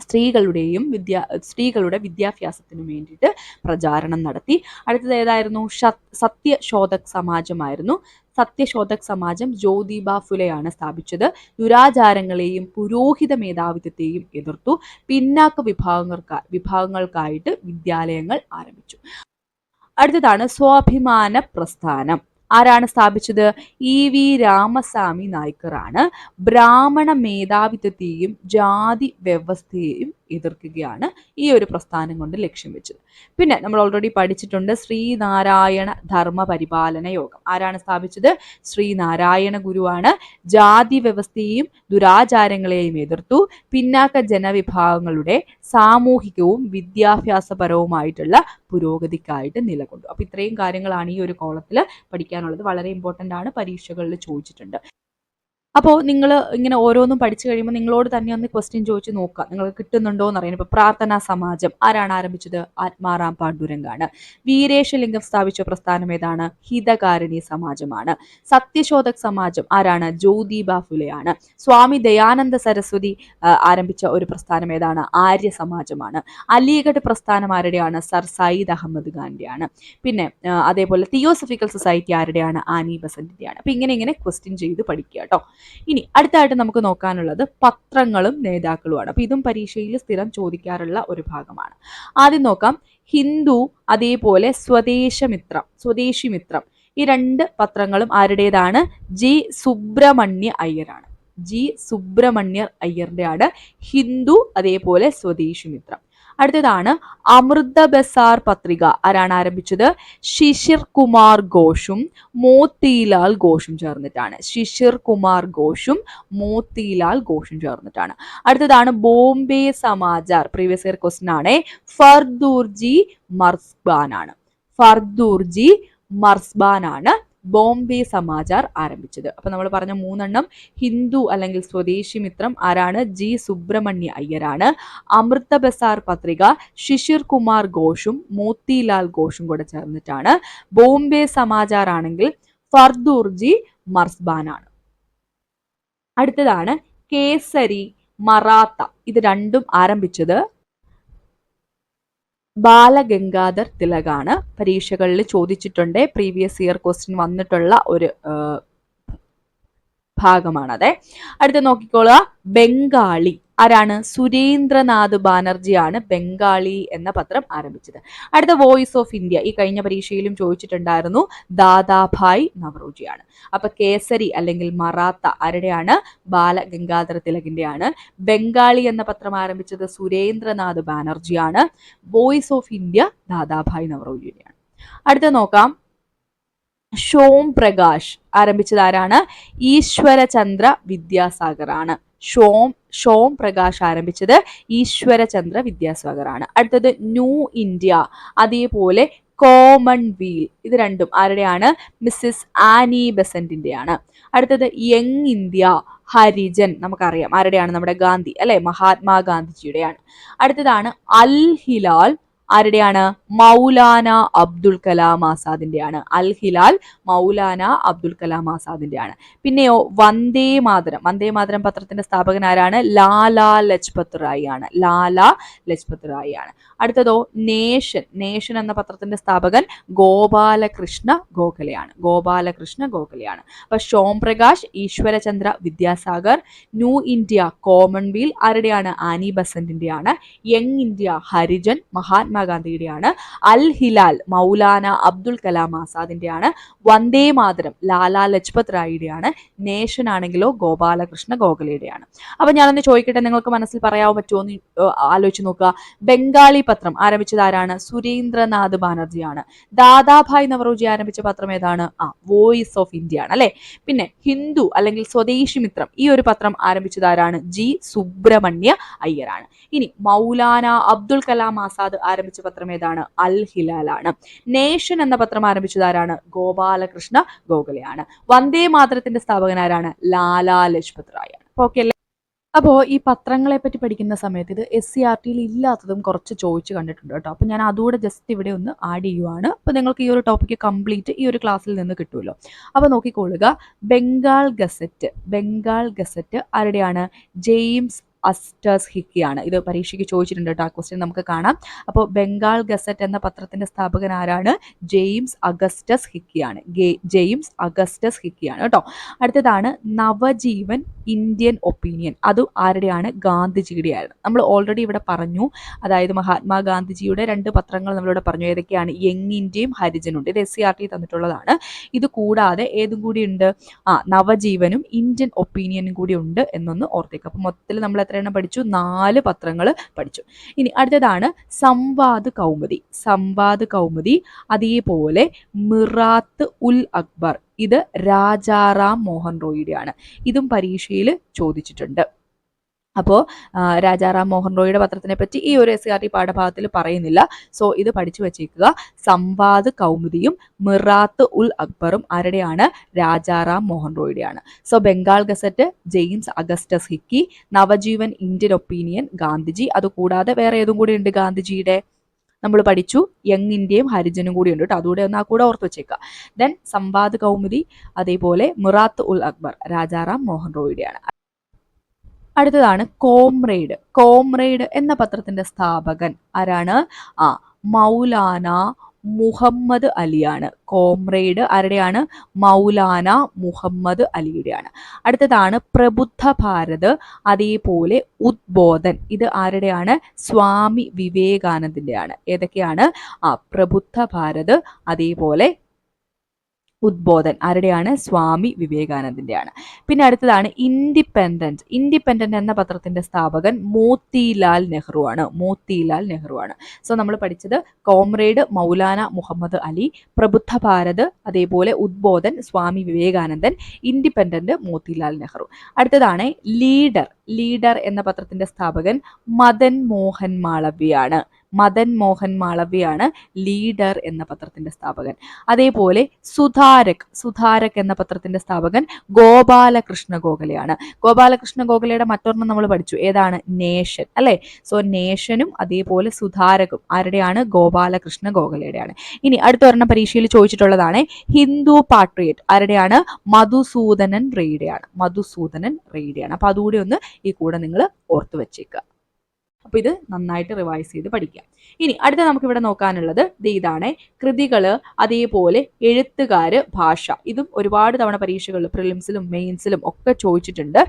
സ്ത്രീകളുടെയും വിദ്യാ സ്ത്രീകളുടെ വിദ്യാഭ്യാസത്തിനു വേണ്ടിയിട്ട് പ്രചാരണം നടത്തി. അടുത്തത് ഏതായിരുന്നു? സത്യശോധക് സമാജമായിരുന്നു. സത്യശോധക് സമാജം ജ്യോതിബ ഫുലെയാണ് സ്ഥാപിച്ചത്. ദുരാചാരങ്ങളെയും പുരോഹിത മേധാവിത്വത്തെയും എതിർത്തു. പിന്നാക്ക വിഭാഗങ്ങൾക്ക വിഭാഗങ്ങൾക്കായിട്ട് വിദ്യാലയങ്ങൾ ആരംഭിച്ചു. അടുത്തതാണ് സ്വാഭിമാന പ്രസ്ഥാനം. ആരാണ് സ്ഥാപിച്ചത്? ഇ വി രാമസ്വാമി നായ്ക്കറാണ്. ബ്രാഹ്മണ മേധാവിത്വത്തെയും ജാതി വ്യവസ്ഥയെയും എതിർക്കുകയാണ് ഈ ഒരു പ്രസ്ഥാനം കൊണ്ട് ലക്ഷ്യം വെച്ചത്. പിന്നെ നമ്മൾ ഓൾറെഡി പഠിച്ചിട്ടുണ്ട് ശ്രീനാരായണ ധർമ്മ പരിപാലന യോഗം. ആരാണ് സ്ഥാപിച്ചത്? ശ്രീനാരായണ ഗുരുവാണ്. ജാതി വ്യവസ്ഥയെയും ദുരാചാരങ്ങളെയും എതിർത്തു. പിന്നാക്ക ജനവിഭാഗങ്ങളുടെ സാമൂഹികവും വിദ്യാഭ്യാസപരവുമായിട്ടുള്ള പുരോഗതിക്കായിട്ട് നിലകൊണ്ടു. അപ്പൊ ഇത്രയും കാര്യങ്ങളാണ് ഈ ഒരു കോളത്തിൽ പഠിക്കാനുള്ളത്. വളരെ ഇമ്പോർട്ടന്റ് ആണ്. പരീക്ഷകളിൽ ചോദിച്ചിട്ടുണ്ട്. അപ്പോൾ നിങ്ങൾ ഇങ്ങനെ ഓരോന്നും പഠിച്ചു കഴിയുമ്പോൾ നിങ്ങളോട് തന്നെ ഒന്ന് ക്വസ്റ്റ്യൻ ചോദിച്ച് നോക്കുക. നിങ്ങൾക്ക് കിട്ടുന്നുണ്ടോ എന്ന് അറിയാൻ ഇപ്പോൾ പ്രാർത്ഥനാ സമാജം. ആരാണ് ആരംഭിച്ചത്? ആത്മാറാം പാണ്ഡുരംഗാണ്. വീരേശലിംഗം സ്ഥാപിച്ച പ്രസ്ഥാനം ഏതാണ്? ഹിതകാരിണി സമാജമാണ്. സത്യശോധക് സമാജം ആരാണ്? ജ്യോതിബ ഫുലെയാണ്. സ്വാമി ദയാനന്ദ സരസ്വതി ആരംഭിച്ച ഒരു പ്രസ്ഥാനം ഏതാണ്? ആര്യ സമാജമാണ്. അലിഗഡ് പ്രസ്ഥാനം ആരുടെയാണ്? സർ സയ്യിദ് അഹമ്മദ് ഖാന്റെയാണ്. പിന്നെ അതേപോലെ തിയോസഫിക്കൽ സൊസൈറ്റി ആരുടെയാണ്? ആനി ബസന്റിന്റെയാണ് അപ്പൊ ഇങ്ങനെ ഇങ്ങനെ ക്വസ്റ്റ്യൻ ചെയ്ത് പഠിക്കുക കേട്ടോ. ഇനി അടുത്തായിട്ട് നമുക്ക് നോക്കാനുള്ളത് പത്രങ്ങളും നേതാക്കളുമാണ്. അപ്പോൾ ഇതും പരീക്ഷയിൽ സ്ഥിരം ചോദിക്കാറുള്ള ഒരു ഭാഗമാണ്. ആദ്യം നോക്കാം. ഹിന്ദു അതേപോലെ സ്വദേശമിത്രം സ്വദേശിമിത്രം. ഈ രണ്ട് പത്രങ്ങളും ആരുടേതാണ്? ജി സുബ്രഹ്മണ്യ അയ്യരാണ്. ജി സുബ്രഹ്മണ്യർ അയ്യറിന്റെയാണ് ഹിന്ദു അതേപോലെ സ്വദേശിമിത്രം. അടുത്തതാണ് അമൃത ബസാർ പത്രിക. ആരാണ് ആരംഭിച്ചത്? ശിശിർ കുമാർ ഘോഷും മോത്തിലാൽ ഘോഷും ചേർന്നിട്ടാണ്. ശിശിർ കുമാർ ഘോഷും മോത്തിലാൽ ഘോഷും ചേർന്നിട്ടാണ്. അടുത്തതാണ് Bombay Samachar previous year question ആണ്. ഫർദൂർജി മർസ്ബാൻ ആണ് ഫർദൂർജി മർസ്ബാൻ ആണ് ബോംബെ സമാചാർ ആരംഭിച്ചത്. അപ്പോൾ നമ്മൾ പറഞ്ഞ മൂന്നെണ്ണം ഹിന്ദു അല്ലെങ്കിൽ സ്വദേശി മിത്രം ആരാണ്? ജി സുബ്രഹ്മണ്യ അയ്യരാണ്. അമൃത ബസാർ പത്രിക ശിശിർ കുമാർ ഘോഷും മോത്തിലാൽ ഘോഷും കൂടെ ചേർന്നിട്ടാണ്. ബോംബെ സമാചാർ ആണെങ്കിൽ ഫർദൂർജി മർസ്ബാനാണ് അടുത്തതാണ് കേസരി മറാത്ത. ഇത് രണ്ടും ആരംഭിച്ചത് ബാലഗംഗാധർ തിലകാണ് പരീക്ഷകളിൽ ചോദിച്ചിട്ടുണ്ട്. പ്രീവിയസ് ഇയർ ക്വസ്റ്റ്യൻ വന്നിട്ടുള്ള ഒരു ഭാഗമാണത്. അടുത്ത നോക്കിക്കോളുക. ബംഗാളി. ആരാണ്? സുരേന്ദ്രനാഥ് ബാനർജിയാണ് ബംഗാളി എന്ന പത്രം ആരംഭിച്ചത്. അടുത്ത വോയിസ് ഓഫ് ഇന്ത്യ ഈ കഴിഞ്ഞ പരീക്ഷയിലും ചോദിച്ചിട്ടുണ്ടായിരുന്നു ദാദാഭായ് നവറോജിയാണ്. അപ്പൊ കേസരി അല്ലെങ്കിൽ മറാത്ത ആരുടെയാണ്? ബാലഗംഗാധര തിലകിന്റെയാണ്. ബംഗാളി എന്ന പത്രം ആരംഭിച്ചത് സുരേന്ദ്രനാഥ് ബാനർജിയാണ്. വോയിസ് ഓഫ് ഇന്ത്യ ദാദാഭായ് നവറോജിയുടെയാണ്. അടുത്ത നോക്കാം. ഷോം പ്രകാശ് ആരംഭിച്ചത് ആരാണ് ഈശ്വരചന്ദ്ര വിദ്യാസാഗർ ആണ് ഷോം ഷോം പ്രകാശ് ആരംഭിച്ചത് ഈശ്വരചന്ദ്ര വിദ്യാസാഗർ ആണ് അടുത്തത് ന്യൂ ഇന്ത്യ അതേപോലെ കോമൺ വീൽ ഇത് രണ്ടും ആരുടെയാണ്? മിസ്സിസ് ആനി ബെസന്റിന്റെയാണ്. അടുത്തത് യങ് ഇന്ത്യ ഹരിജൻ നമുക്കറിയാം. ആരുടെയാണ്? നമ്മുടെ ഗാന്ധി അല്ലെ? മഹാത്മാഗാന്ധിജിയുടെയാണ്. അടുത്തതാണ് അൽ ഹിലാൽ. ആരുടെയാണ്? മൗലാന അബ്ദുൽ കലാം ആസാദിന്റെയാണ്. അൽ ഹിലാൽ മൗലാന അബ്ദുൽ കലാം ആസാദിന്റെയാണ്. പിന്നെയോ വന്ദേ മാതരം. വന്ദേ മാതരം പത്രത്തിന്റെ സ്ഥാപകൻ ആരാണ്? ലാലാ ലജ്പത് റായി ആണ് ലാലാ ലജ്പത് റായി ആണ് അടുത്തതോ നേഷൻ നേഷൻ എന്ന പത്രത്തിന്റെ സ്ഥാപകൻ ഗോപാലകൃഷ്ണ ഗോഖലെയാണ്. ഗോപാലകൃഷ്ണ ഗോഖലെയാണ്. അപ്പൊ Shome Prakash Ishwarchandra Vidyasagar new India commonweal ആരുടെയാണ്? Annie ബസന്റിന്റെയാണ് യങ് ഇന്ത്യ ഹരിജൻ മഹാത്മാഗാന്ധിയുടെയാണ്. അൽ ഹിലാൽ മൗലാന അബ്ദുൽ കലാം ആസാദിന്റെയാണ് വന്ദേ മാതരം ലാലാ ലജ്പത് റായിയുടെയാണ്. നേഷൻ ആണെങ്കിലോ ഗോപാലകൃഷ്ണ ഗോഖലെയുടെയാണ്. അപ്പൊ ഞാനൊന്ന് ചോദിക്കട്ടെ നിങ്ങൾക്ക് മനസ്സിൽ പറയാൻ പറ്റുമോ എന്ന് ആലോചിച്ച് നോക്കുക. ബംഗാളി പത്രം ആരംഭിച്ചത് ആരാണ് സുരേന്ദ്രനാഥ് ബാനർജിയാണ്. ദാദാഭായ് നവറോജി ആരംഭിച്ച പത്രം ഏതാണ്? ആ വോയിസ് ഓഫ് ഇന്ത്യ ആണ് അല്ലെ? പിന്നെ ഹിന്ദു അല്ലെങ്കിൽ സ്വദേശി മിത്രം ഈ ഒരു പത്രം ആരംഭിച്ചത് ആരാണ് ജി സുബ്രഹ്മണ്യ അയ്യരാണ്. ഇനി മൗലാന അബ്ദുൽ കലാം ആസാദ് ആരംഭിച്ച പത്രം ഏതാണ്? അൽ ഹിലാലാണ് നേഷൻ എന്ന പത്രം ആരംഭിച്ചത് ആരാണ് ഗോപാലകൃഷ്ണ ഗോഖലെയാണ്. വന്ദേ മാതരത്തിന്റെ സ്ഥാപകനാരാണ്? ലാലാ ലജ്പത് റായ് ആണ്. ഓക്കെ അപ്പോൾ ഈ പത്രങ്ങളെ പറ്റി പഠിക്കുന്ന സമയത്ത് ഇത് എസ് സി ആർ ടിയിൽ ഇല്ലാത്തതും കുറച്ച് ചോദിച്ച് കണ്ടിട്ടുണ്ട് കേട്ടോ. അപ്പോൾ ഞാൻ അതുകൂടെ ജസ്റ്റ് ഇവിടെ ഒന്ന് ആഡ് ചെയ്യുവാണ്. അപ്പോൾ നിങ്ങൾക്ക് ഈ ഒരു ടോപ്പിക്ക് കംപ്ലീറ്റ് ഈ ഒരു ക്ലാസ്സിൽ നിന്ന് കിട്ടുമല്ലോ അപ്പോൾ നോക്കിക്കൊള്ളുക. ബംഗാൾ ഗസറ്റ് ബംഗാൾ ഗസറ്റ് ആരുടെയാണ്? ജെയിംസ് അസ്റ്റേഴ്സ് ഹിക്കിയാണ്. ഇത് പരീക്ഷയ്ക്ക് ചോദിച്ചിട്ടുണ്ട് കേട്ടോ ആ ക്വസ്റ്റ്യൻ നമുക്ക് കാണാം. അപ്പോൾ ബംഗാൾ ഗസറ്റ് എന്ന പത്രത്തിന്റെ സ്ഥാപകൻ ആരാണ്? ജെയിംസ് അഗസ്റ്റസ് ഹിക്കിയാണ്. ജെയിംസ് അഗസ്റ്റസ് ഹിക്കിയാണ് കേട്ടോ അടുത്തതാണ് നവജീവൻ ഇന്ത്യൻ ഒപ്പീനിയൻ. അതും ആരുടെയാണ്? ഗാന്ധിജിയുടെ ആയിരുന്നു നമ്മൾ ഓൾറെഡി ഇവിടെ പറഞ്ഞു. അതായത് മഹാത്മാഗാന്ധിജിയുടെ രണ്ട് പത്രങ്ങൾ നമ്മളിവിടെ പറഞ്ഞു. ഏതൊക്കെയാണ്? യങ് ഇന്ത്യയും ഹരിജനുണ്ട് ഇത് എസ് സി ആർ ടി തന്നിട്ടുള്ളതാണ്. ഇത് കൂടാതെ ഏതും കൂടി ഉണ്ട്? ആ നവജീവനും ഇന്ത്യൻ ഒപ്പീനിയനും കൂടി ഉണ്ട് എന്നൊന്ന് ഓർത്തേക്കും. അപ്പം മൊത്തത്തിൽ നമ്മൾ എത്ര എണ്ണം പഠിച്ചു? നാല് പത്രങ്ങൾ പഠിച്ചു. ഇനി അടുത്തതാണ് സംവാദ് കൗമുദി. സംവാദ് കൗമുദി അതേപോലെ മിറാത്ത് ഉൽ അക്ബർ. ഇത് രാജാറാം മോഹൻ റോയിയുടെയാണ്. ഇതും പരീക്ഷയിൽ ചോദിച്ചിട്ടുണ്ട്. അപ്പോൾ രാജാറാം മോഹൻ റോയിയുടെ പത്രത്തിനെ പറ്റി ഈ ഒരു എസ് ആർ ടി പാഠഭാഗത്തിൽ പറയുന്നില്ല. സോ ഇത് പഠിച്ചു വെച്ചേക്കുക. സംവാദ് കൗമുദിയും മിറാത്ത് ഉൽ അക്ബറും ആരുടെയാണ്? Rajaram Mohan റോയിയുടെയാണ്. So Bengal gazette James Augustus Hicky Navajivan Indian opinion Gandhiji അതുകൂടാതെ വേറെ ഏതും കൂടി ഉണ്ട് ഗാന്ധിജിയുടെ? നമ്മൾ പഠിച്ചു യങ് ഇന്ത്യയും ഹരിജനും കൂടി ഉണ്ട് കേട്ടോ. അതുകൂടെ ഒന്ന് ആ കൂടെ ഓർത്ത് വെച്ചേക്കുക ദെൻ സംവാദ് കൗമുദി അതേപോലെ മിറാത്ത് ഉൽ അക്ബർ രാജാറാം മോഹൻ റോയിയുടെയാണ്. അടുത്തതാണ് കോംറേഡ് കോംറേഡ് എന്ന പത്രത്തിന്റെ സ്ഥാപകൻ ആരാണ്? ആ മൗലാന മുഹമ്മദ് അലിയാണ്. കോംറേഡ് ആരുടെയാണ്? മൗലാന മുഹമ്മദ് അലിയുടെയാണ്. അടുത്തതാണ് പ്രബുദ്ധ ഭാരത് അതേപോലെ ഉദ്ബോധൻ. ഇത് ആരുടെയാണ്? സ്വാമി വിവേകാനന്ദന്റെയാണ് ഏതൊക്കെയാണ്? ആ പ്രബുദ്ധ ഭാരത് അതേപോലെ ഉദ്ബോധൻ. ആരുടെയാണ്? സ്വാമി വിവേകാനന്ദന്റെയാണ്. പിന്നെ അടുത്തതാണ് ഇൻഡിപെൻഡന്റ് ഇൻഡിപെൻഡന്റ് എന്ന പത്രത്തിന്റെ സ്ഥാപകൻ മോത്തിലാൽ നെഹ്റു ആണ്. മോത്തിലാൽ നെഹ്റു ആണ്. സോ നമ്മൾ പഠിച്ചത് കോമ്രേഡ് മൗലാന മുഹമ്മദ് അലി പ്രബുദ്ധ ഭാരത് അതേപോലെ ഉദ്ബോധൻ സ്വാമി വിവേകാനന്ദൻ ഇൻഡിപെൻഡന്റ് മോത്തിലാൽ നെഹ്റു. അടുത്തതാണ് ലീഡർ ലീഡർ എന്ന പത്രത്തിന്റെ സ്ഥാപകൻ മദൻ മോഹൻ മാളവ്യയാണ്. മദൻ മോഹൻ മാളവ്യയാണ് ലീഡർ എന്ന പത്രത്തിന്റെ സ്ഥാപകൻ. അതേപോലെ സുധാരക് സുധാരക് എന്ന പത്രത്തിന്റെ സ്ഥാപകൻ ഗോപാലകൃഷ്ണ ഗോഖലെയാണ്. ഗോപാലകൃഷ്ണ ഗോഖലയുടെ മറ്റൊരെണ്ണം നമ്മൾ പഠിച്ചു. ഏതാണ്? നേഷൻ അല്ലെ? സോ നേഷനും അതേപോലെ സുധാരകും ആരുടെയാണ്? ഗോപാലകൃഷ്ണ ഗോഖലയുടെയാണ്. ഇനി അടുത്ത ഒരെണ്ണം പരീക്ഷയിൽ ചോദിച്ചിട്ടുള്ളതാണ് ഹിന്ദു പാട്രിയറ്റ് ആരുടെയാണ്? മധുസൂദനൻ റെയ്ഡയാണ്. മധുസൂദനൻ റെയ്ഡയാണ്. അപ്പൊ അതുകൂടി ഒന്ന് ഈ കൂടെ നിങ്ങൾ ഓർത്തു വെച്ചേക്കുക. അപ്പൊ ഇത് നന്നായിട്ട് റിവൈസ് ചെയ്ത് പഠിക്കാം. ഇനി അടുത്ത നമുക്ക് ഇവിടെ നോക്കാനുള്ളത് ഇതാണ് കൃതികൾ അതേപോലെ എഴുത്തുകാര് ഭാഷ. ഇതും ഒരുപാട് തവണ പരീക്ഷകളിൽ പ്രിലിംസിലും മെയിൻസിലും ഒക്കെ ചോദിച്ചിട്ടുണ്ട്.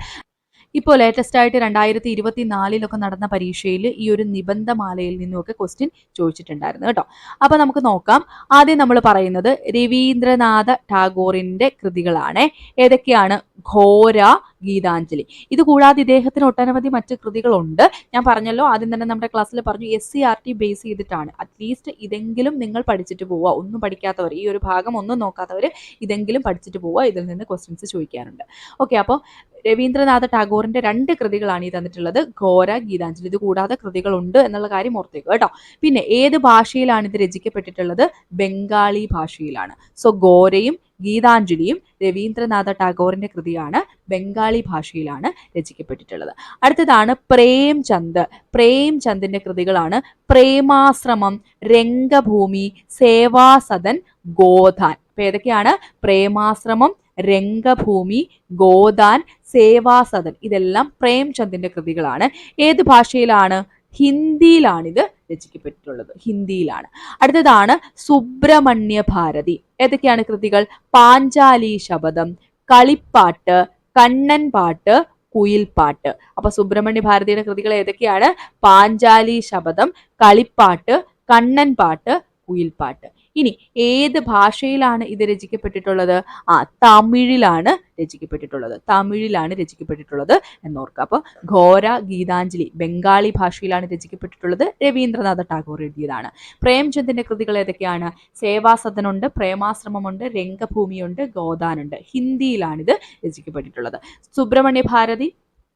ഇപ്പോൾ ലേറ്റസ്റ്റ് ആയിട്ട് രണ്ടായിരത്തി ഇരുപത്തി നാലിലൊക്കെ നടന്ന പരീക്ഷയിൽ ഈ ഒരു നിബന്ധമാലയിൽ നിന്നുമൊക്കെ ക്വസ്റ്റ്യൻ ചോദിച്ചിട്ടുണ്ടായിരുന്നു കേട്ടോ. അപ്പൊ നമുക്ക് നോക്കാം. ആദ്യം നമ്മൾ പറയുന്നത് രവീന്ദ്രനാഥ ടാഗോറിന്റെ കൃതികളാണ്. ഏതൊക്കെയാണ്? ഘോര ഗീതാഞ്ജലി. ഇത് കൂടാതെ ഇദ്ദേഹത്തിന് ഒട്ടനവധി മറ്റ് കൃതികളുണ്ട്. ഞാൻ പറഞ്ഞല്ലോ ആദ്യം തന്നെ നമ്മുടെ ക്ലാസ്സിൽ പറഞ്ഞു S C R T base ചെയ്തിട്ടാണ്. അറ്റ്ലീസ്റ്റ് ഇതെങ്കിലും നിങ്ങൾ പഠിച്ചിട്ട് പോവുക. ഒന്നും പഠിക്കാത്തവർ ഈ ഒരു ഭാഗം ഒന്നും നോക്കാത്തവർ ഇതെങ്കിലും പഠിച്ചിട്ട് പോവുക. ഇതിൽ നിന്ന് ക്വസ്റ്റ്യൻസ് ചോദിക്കാറുണ്ട്. ഓക്കെ അപ്പോൾ രവീന്ദ്രനാഥ ടാഗോറിന്റെ രണ്ട് കൃതികളാണ് ഈ തന്നിട്ടുള്ളത്. ഘോര ഗീതാഞ്ജലി. ഇത് കൂടാതെ കൃതികളുണ്ട് എന്നുള്ള കാര്യം ഓർത്തേക്കുക കേട്ടോ. പിന്നെ ഏത് ഭാഷയിലാണ് ഇത് രചിക്കപ്പെട്ടിട്ടുള്ളത്? ബംഗാളി ഭാഷയിലാണ്. സോ ഘോരയും ഗീതാഞ്ജലിയും രവീന്ദ്രനാഥ ടാഗോറിന്റെ കൃതിയാണ് ബംഗാളി ഭാഷയിലാണ് രചിക്കപ്പെട്ടിട്ടുള്ളത്. അടുത്തതാണ് പ്രേംചന്ദ് പ്രേംചന്ദിന്റെ കൃതികളാണ് പ്രേമാശ്രമം രംഗഭൂമി സേവാസദൻ ഗോധാൻ. അപ്പൊ ഏതൊക്കെയാണ്? പ്രേമാശ്രമം രംഗഭൂമി ഗോദാൻ സേവാസദൻ ഇതെല്ലാം പ്രേംചന്ദിന്റെ കൃതികളാണ്. ഏത് ഭാഷയിലാണ്? ഹിന്ദിയിലാണിത് രചിക്കപ്പെട്ടിട്ടുള്ളത്. ഹിന്ദിയിലാണ്. അടുത്തതാണ് സുബ്രഹ്മണ്യ ഭാരതി. ഏതൊക്കെയാണ് കൃതികൾ? പാഞ്ചാലി ശബദം കളിപ്പാട്ട് കണ്ണൻ പാട്ട് കുയിൽപ്പാട്ട് അപ്പൊ സുബ്രഹ്മണ്യ ഭാരതിയുടെ കൃതികൾ ഏതൊക്കെയാണ്? പാഞ്ചാലി ശബദം കളിപ്പാട്ട് കണ്ണൻ പാട്ട് കുയിൽപ്പാട്ട് ഇനി ഏത് ഭാഷയിലാണ് ഇത് രചിക്കപ്പെട്ടിട്ടുള്ളത്? ആ തമിഴിലാണ് രചിക്കപ്പെട്ടിട്ടുള്ളത്. തമിഴിലാണ് രചിക്കപ്പെട്ടിട്ടുള്ളത് എന്നോർക്കുക അപ്പോൾ ഘോര ഗീതാഞ്ജലി ബംഗാളി ഭാഷയിലാണ് രചിക്കപ്പെട്ടിട്ടുള്ളത്. രവീന്ദ്രനാഥ ടാഗോർ എഴുതിയതാണ്. പ്രേംചന്ദിന്റെ കൃതികൾ ഏതൊക്കെയാണ്? സേവാസദനുണ്ട് പ്രേമാശ്രമമുണ്ട് രംഗഭൂമിയുണ്ട് ഗോദാനുണ്ട്. ഹിന്ദിയിലാണിത് രചിക്കപ്പെട്ടിട്ടുള്ളത്. സുബ്രഹ്മണ്യ ഭാരതി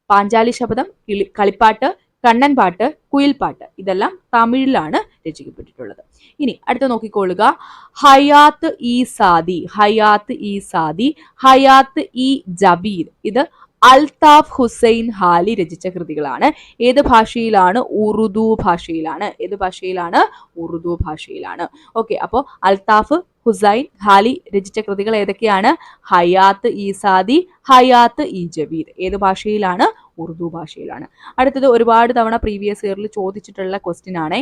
പാഞ്ചാലി ശബ്ദം കിളി കളിപ്പാട്ട് കണ്ണൻ പാട്ട് ഇതെല്ലാം തമിഴിലാണ് രചിക്കപ്പെട്ടിട്ടുള്ളത് ഇനി അടുത്ത നോക്കിക്കൊള്ളുക. ഹയാത്ത് ഇ സാദി ഹയാത്ത് ഇ സാദി ഹയാത്ത് ഇ ജബീർ ഇത് അൽതാഫ് ഹുസൈൻ ഹാലി രചിച്ച കൃതികളാണ്. ഏത് ഭാഷയിലാണ്? ഉറുദു ഭാഷയിലാണ്. ഏത് ഭാഷയിലാണ്? ഉറുദു ഭാഷയിലാണ്. ഓക്കെ അപ്പോൾ അൽതാഫ് ഹുസൈൻ ഹാലി രചിച്ച കൃതികൾ ഏതൊക്കെയാണ്? ഹയാത്ത് ഇ സാദി ഹയാത്ത് ഇ ജബീർ ഏത് ഭാഷയിലാണ്? ഉറുദു ഭാഷയിലാണ്. അടുത്തത് ഒരുപാട് തവണ പ്രീവിയസ് ഇയറിൽ ചോദിച്ചിട്ടുള്ള ക്വസ്റ്റ്യൻ ആണ്.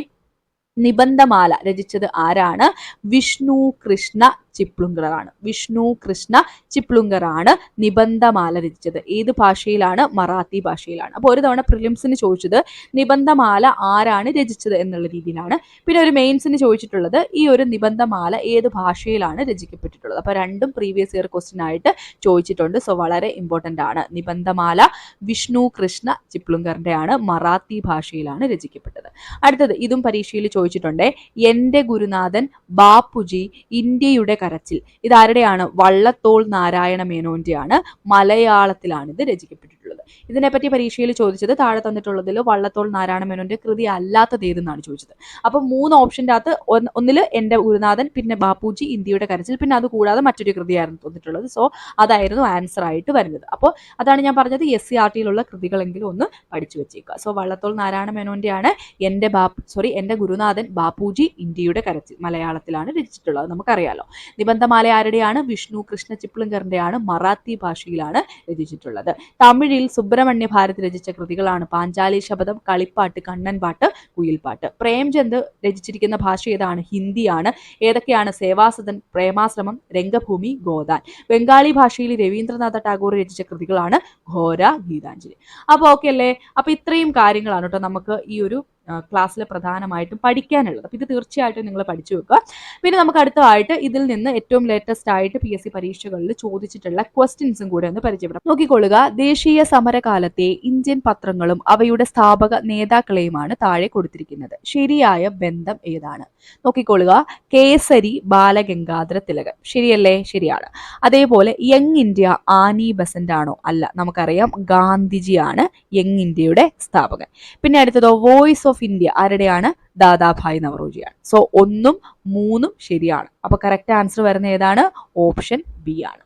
നിബന്ധമാല രചിച്ചത് ആരാണ്? വിഷ്ണു കൃഷ്ണ ചിപ്ലുങ്കറാണ് വിഷ്ണു കൃഷ്ണ ചിപ്ലുങ്കറാണ് നിബന്ധമാല രചിച്ചത്. ഏത് ഭാഷയിലാണ്? മറാത്തി ഭാഷയിലാണ്. അപ്പോൾ ഒരു തവണ പ്രിലിംസിന് ചോദിച്ചത് നിബന്ധമാല ആരാണ് രചിച്ചത് എന്നുള്ള രീതിയിലാണ്. പിന്നെ ഒരു മെയിൻസിന് ചോദിച്ചിട്ടുള്ളത് ഈ ഒരു നിബന്ധമാല ഏത് ഭാഷയിലാണ് രചിക്കപ്പെട്ടിട്ടുള്ളത്? അപ്പോൾ രണ്ടും പ്രീവിയസ് ഇയർ ക്വസ്റ്റ്യൻ ആയിട്ട് ചോദിച്ചിട്ടുണ്ട്. സോ വളരെ ഇമ്പോർട്ടന്റ് ആണ്. നിബന്ധമാല വിഷ്ണു കൃഷ്ണ ചിപ്ലുങ്കറിന്റെ ആണ് മറാത്തി ഭാഷയിലാണ് രചിക്കപ്പെട്ടത്. അടുത്തത് ഇതും പരീക്ഷയിൽ ചോദിച്ചിട്ടുണ്ട്. എന്റെ ഗുരുനാഥൻ ബാപ്പുജി ഇന്ത്യയുടെ കരച്ചിൽ. ഇതാരുടെയാണ്? വള്ളത്തോൾ നാരായണ മേനോന്റെയാണ്. മലയാളത്തിലാണ് ഇത് രചിക്കപ്പെട്ടിട്ടുള്ളത്. ഇതിനെപ്പറ്റി പരീക്ഷയിൽ ചോദിച്ചത് താഴെ തന്നിട്ടുള്ളതിൽ വള്ളത്തോൾ നാരായണ മേനോന്റെ കൃതി അല്ലാത്തത് ഏതെന്നാണ് ചോദിച്ചത്. അപ്പൊ മൂന്ന് ഓപ്ഷന്റെ അകത്ത് ഒന്നിൽ എന്റെ ഗുരുനാഥൻ പിന്നെ ബാപ്പുജി ഇന്ത്യയുടെ കരച്ചിൽ പിന്നെ അത് കൂടാതെ മറ്റൊരു കൃതിയായിരുന്നു തോന്നിട്ടുള്ളത്. സോ അതായിരുന്നു ആൻസർ ആയിട്ട് വരുന്നത്. അപ്പോൾ അതാണ് ഞാൻ പറഞ്ഞത് എസ് സി ആർ ടിയിലുള്ള കൃതികളെങ്കിലും ഒന്ന് പഠിച്ചു വെച്ചേക്കുക. സോ വള്ളത്തോൾ നാരായണ മേനോന്റെയാണ് എന്റെ ബാപ്പു സോറി എന്റെ ഗുരുനാഥൻ ബാപ്പുജി ഇന്ത്യയുടെ കരച്ചിൽ മലയാളത്തിലാണ് രചിച്ചിട്ടുള്ളത്. നമുക്കറിയാലോ. നിബന്ധമാല ആരുടെയാണ് വിഷ്ണു കൃഷ്ണ ചിപ്ലിങ്കറിന്റെയാണ് മറാത്തി ഭാഷയിലാണ് രചിച്ചിട്ടുള്ളത്. തമിഴിൽ സുബ്രഹ്മണ്യ ഭാരത് രചിച്ച കൃതികളാണ്. പാഞ്ചാലി ശബദം കളിപ്പാട്ട് കണ്ണൻപാട്ട് കുയിൽപ്പാട്ട് പ്രേംചന്ദ് രചിച്ചിരിക്കുന്ന ഭാഷ ഏതാണ്? ഹിന്ദിയാണ്. ഏതൊക്കെയാണ്? സേവാസദൻ പ്രേമാശ്രമം രംഗഭൂമി ഗോദാൻ. ബംഗാളി ഭാഷയിൽ രവീന്ദ്രനാഥ ടാഗോർ രചിച്ച കൃതികളാണ് ഘോര ഗീതാഞ്ജലി. അപ്പോൾ ഓക്കെ അല്ലേ? അപ്പോൾ ഇത്രയും കാര്യങ്ങളാണ് കേട്ടോ നമുക്ക് ഈ ഒരു ക്ലാസ്സിൽ പ്രധാനമായിട്ടും പഠിക്കാനുള്ളത്. അപ്പോൾ ഇത് തീർച്ചയായിട്ടും നിങ്ങൾ പഠിച്ചു വെക്കുക. പിന്നെ നമുക്ക് അടുത്തതായിട്ട് ഇതിൽ നിന്ന് ഏറ്റവും ലേറ്റസ്റ്റ് ആയിട്ട് പി എസ് സി പരീക്ഷകളിൽ ചോദിച്ചിട്ടുള്ള ക്വസ്റ്റ്യൻസും കൂടെ ഒന്ന് പരിചയപ്പെടാം. നോക്കിക്കൊള്ളുക. ദേശീയ സമരകാലത്തെ ഇന്ത്യൻ പത്രങ്ങളും അവയുടെ സ്ഥാപക നേതാക്കളെയുമാണ് താഴെ കൊടുത്തിരിക്കുന്നത്. ശരിയായ ബന്ധം ഏതാണ്? നോക്കിക്കൊള്ളുക. കേസരി ബാലഗംഗാധര തിലകൻ. ശരിയല്ലേ? ശരിയാണ്. അതേപോലെ യങ് ഇന്ത്യ ആനി ബസന്റ് ആണോ അല്ല നമുക്കറിയാം ഗാന്ധിജിയാണ് യങ് ഇന്ത്യയുടെ സ്ഥാപകൻ. പിന്നെ അടുത്തതോ വോയിസ് ഓഫ് ഇന്ത്യ ആരുടെയാണ്? ദാദാഭായ് നവറോജിയാണ്. സോ ഒന്നും മൂന്നും ശരിയാണ്. അപ്പൊ കറക്റ്റ് ആൻസർ വരുന്ന ഏതാണ്? ഓപ്ഷൻ ബി ആണ്.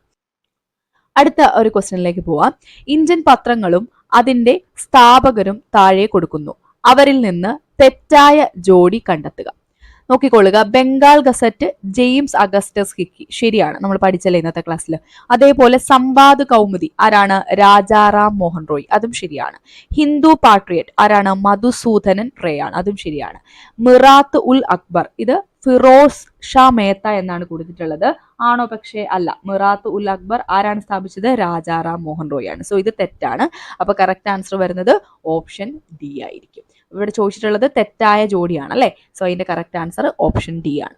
അടുത്ത ഒരു ക്വസ്റ്റ്യനിലേക്ക് പോവാം. ഇന്ത്യൻ പത്രങ്ങളും അതിന്റെ സ്ഥാപകരും താഴെ കൊടുക്കുന്നു. അവരിൽ നിന്ന് തെറ്റായ ജോഡി കണ്ടെത്തുക. നോക്കിക്കൊള്ളുക. Bengal gazette James Augustus Hicky ശരിയാണ്. നമ്മൾ പഠിച്ചല്ലേ ഇന്നത്തെ ക്ലാസ്സിൽ അതേപോലെ സംവാദ് കൗമുദി. ആരാണ്? രാജാറാം മോഹൻ റോയ്. അതും ശരിയാണ്. ഹിന്ദു പാട്രിയറ്റ് ആരാണ്? മധുസൂദനൻ റേ ആണ്. അതും ശരിയാണ്. മിറാത്ത് ഉൽ അക്ബർ. ഇത് ഫിറോസ് ഷാ മേത്ത എന്നാണ് കൊടുത്തിട്ടുള്ളത്. ആണോ പക്ഷേ അല്ല. മിറാത്ത് ഉൽ അക്ബർ ആരാണ് സ്ഥാപിച്ചത്? രാജാറാം മോഹൻ റോയ് ആണ്. സോ ഇത് തെറ്റാണ്. അപ്പൊ കറക്റ്റ് ആൻസർ വരുന്നത് ഓപ്ഷൻ ഡി ആയിരിക്കും. ഇവിടെ ചോദിച്ചിട്ടുള്ളത് തെറ്റായ ജോഡിയാണ് അല്ലേ? സോ അതിന്റെ കറക്റ്റ് ആൻസർ ഓപ്ഷൻ ഡി ആണ്.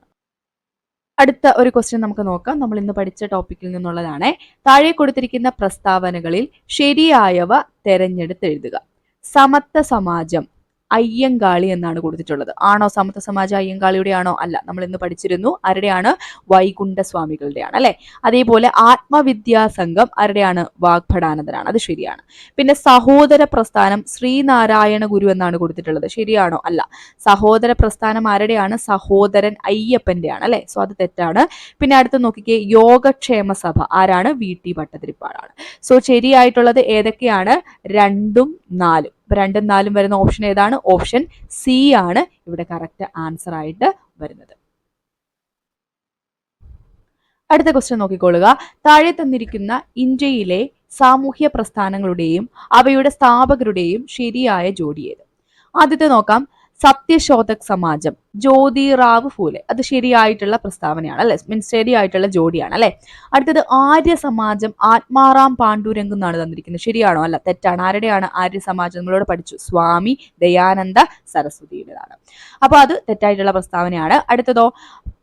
അടുത്ത ഒരു ക്വസ്റ്റ്യൻ നമുക്ക് നോക്കാം. നമ്മൾ ഇന്ന് പഠിച്ച ടോപ്പിക്കിൽ നിന്നുള്ളതാണ്. താഴെ കൊടുത്തിരിക്കുന്ന പ്രസ്താവനകളിൽ ശരിയായവ തെരഞ്ഞെടുത്ത് എഴുതുക. സമത്വ സമാജം അയ്യങ്കാളി എന്നാണ് കൊടുത്തിട്ടുള്ളത്. ആണോ സമത്വ സമാജ അയ്യങ്കാളിയുടെ ആണോ അല്ല നമ്മൾ ഇന്ന് പഠിച്ചിരുന്നു ആരുടെയാണ്? വൈകുണ്ഠ സ്വാമികളുടെയാണ് അല്ലെ? അതേപോലെ ആത്മവിദ്യാ സംഘം ആരുടെയാണ്? വാഗ്ഭടാനന്ദനാണ് അത് ശരിയാണ്. പിന്നെ സഹോദര പ്രസ്ഥാനം ശ്രീനാരായണ ഗുരു എന്നാണ് കൊടുത്തിട്ടുള്ളത് ശരിയാണോ? അല്ല. സഹോദര പ്രസ്ഥാനം ആരുടെയാണ്? സഹോദരൻ അയ്യപ്പന്റെയാണ് അല്ലെ? സോ അത് തെറ്റാണ്. പിന്നെ അടുത്ത് നോക്കിക്കേ യോഗക്ഷേമ സഭ ആരാണ്? വി ടി ഭട്ടതിരിപ്പാടാണ്. സോ ശരിയായിട്ടുള്ളത് ഏതൊക്കെയാണ്? രണ്ടും നാലും. ഇപ്പൊ രണ്ടും നാലും വരുന്ന ഓപ്ഷൻ ഏതാണ്? ഓപ്ഷൻ സി ആണ് ഇവിടെ കറക്റ്റ് ആൻസർ ആയിട്ട് വരുന്നത്. അടുത്ത ക്വസ്റ്റ്യൻ നോക്കിക്കൊള്ളുക. താഴെ തന്നിരിക്കുന്ന ഇന്ത്യയിലെ സാമൂഹ്യ പ്രസ്ഥാനങ്ങളുടെയും അവയുടെ സ്ഥാപകരുടെയും ശരിയായ ജോഡി ഏത്? ആദ്യത്തെ നോക്കാം. സത്യശോധക് സമാജം ജ്യോതി റാവ് ഫൂലെ. അത് ശരിയായിട്ടുള്ള പ്രസ്താവനയാണ് അല്ലെ? മീൻസ് ശരിയായിട്ടുള്ള ജോഡിയാണ് അല്ലെ? അടുത്തത് ആര്യ സമാജം ആത്മാറാം പാണ്ഡുരംഗ് എന്നാണ് തന്നിരിക്കുന്നത്. ശരിയാണോ അല്ല? തെറ്റാണ്. ആരുടെയാണ് ആര്യ സമാജം? നമ്മളോട് പഠിച്ചു. സ്വാമി ദയാനന്ദ സരസ്വതിയുടേതാണ്. അപ്പൊ അത് തെറ്റായിട്ടുള്ള പ്രസ്താവനയാണ്. അടുത്തതോ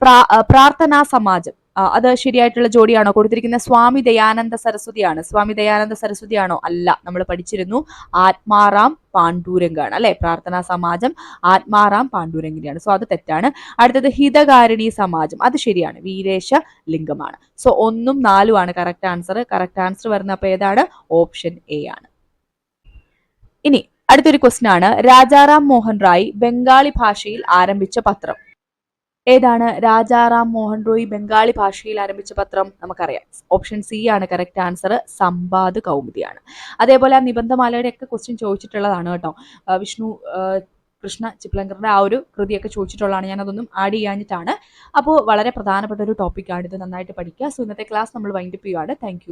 പ്രാർത്ഥനാ സമാജം. അത് ശരിയായിട്ടുള്ള ജോഡിയാണോ? കൊടുത്തിരിക്കുന്ന സ്വാമി ദയാനന്ദ സരസ്വതിയാണ്. സ്വാമി ദയാനന്ദ സരസ്വതിയാണോ? അല്ല. നമ്മൾ പഠിച്ചിരുന്നു ആത്മാറാം പാണ്ഡൂരംഗാണ് അല്ലെ? പ്രാർത്ഥനാ സമാജം ആത്മാറാം പാണ്ഡൂരംഗിനെയാണ്. സോ അത് തെറ്റാണ്. അടുത്തത് ഹിതകാരിണി സമാജം. അത് ശരിയാണ്. വീരേശ ലിംഗമാണ്. സോ ഒന്നും നാലും ആണ് കറക്റ്റ് ആൻസർ കറക്റ്റ് ആൻസർ വരുന്ന അപ്പൊ ഏതാണ്? ഓപ്ഷൻ എ ആണ്. ഇനി അടുത്തൊരു ക്വസ്റ്റ്യൻ ആണ്. രാജാറാം മോഹൻ റായ് ബംഗാളി ഭാഷയിൽ ആരംഭിച്ച പത്രം. ഏതാണ് രാജാറാം മോഹൻ റോയ് ബംഗാളി ഭാഷയിൽ ആരംഭിച്ച പത്രം? നമുക്കറിയാം. ഓപ്ഷൻ സി ആണ് കറക്റ്റ് ആൻസർ സമ്പാദ് കൗമുദിയാണ്. അതേപോലെ ആ നിബന്ധമാലയുടെ ഒക്കെ ക്വസ്റ്റ്യൻ ചോദിച്ചിട്ടുള്ളതാണ് കേട്ടോ. വിഷ്ണു കൃഷ്ണ ചിപ്ലങ്കറിന്റെ ആ ഒരു കൃതിയൊക്കെ ചോദിച്ചിട്ടുള്ളതാണ്. ഞാൻ അതൊന്നും ആഡ് ചെയ്യാഞ്ഞിട്ടാണ്. അപ്പോൾ വളരെ പ്രധാനപ്പെട്ട ഒരു ടോപ്പിക്കാണ് ഇത്. നന്നായിട്ട് പഠിക്കുക. സോ ഇന്നത്തെ ക്ലാസ് നമ്മൾ വൈൻഡപ്പ് ചെയ്യുകയാണ് താങ്ക്